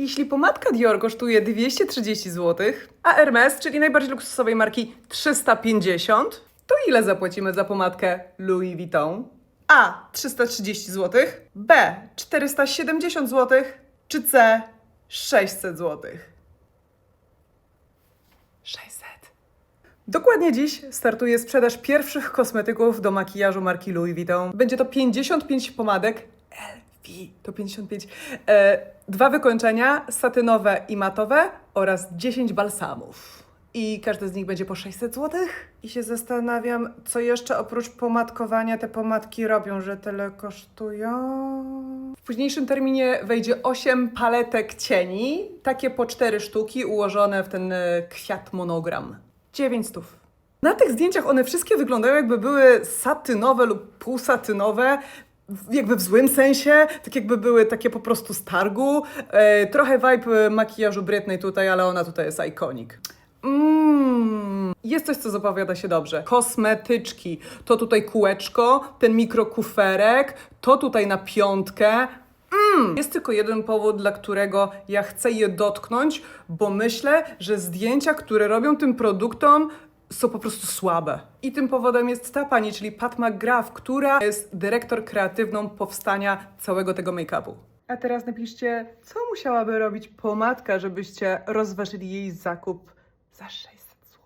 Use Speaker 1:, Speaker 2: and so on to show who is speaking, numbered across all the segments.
Speaker 1: Jeśli pomadka Dior kosztuje 230 zł, a Hermes, czyli najbardziej luksusowej marki 350, to ile zapłacimy za pomadkę Louis Vuitton? A. 330 zł, B. 470 zł, czy C. 600 zł? 600. Dokładnie dziś startuje sprzedaż pierwszych kosmetyków do makijażu marki Louis Vuitton. Będzie to 55 pomadek LV, to 55. E, dwa wykończenia, satynowe i matowe oraz 10 balsamów. I każdy z nich będzie po 600 zł. I się zastanawiam, co jeszcze oprócz pomadkowania te pomadki robią, że tyle kosztują. W późniejszym terminie wejdzie 8 paletek cieni, takie po 4 sztuki ułożone w ten e, kwiat monogram. 9 stów. Na tych zdjęciach one wszystkie wyglądają jakby były satynowe lub półsatynowe, jakby w złym sensie, tak jakby były takie po prostu z targu. E, trochę vibe e, makijażu Britney tutaj, ale ona tutaj jest iconic. Mmm, jest coś, co zapowiada się dobrze. Kosmetyczki. To tutaj kółeczko, ten mikrokuferek, to tutaj na piątkę. Mm. Jest tylko jeden powód, dla którego ja chcę je dotknąć, bo myślę, że zdjęcia, które robią tym produktom, są po prostu słabe. I tym powodem jest ta pani, czyli Pat McGrath, która jest dyrektor kreatywną powstania całego tego make-upu. A teraz napiszcie, co musiałaby robić pomadka, żebyście rozważyli jej zakup za 600 zł.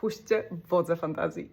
Speaker 1: Puśćcie wodze fantazji.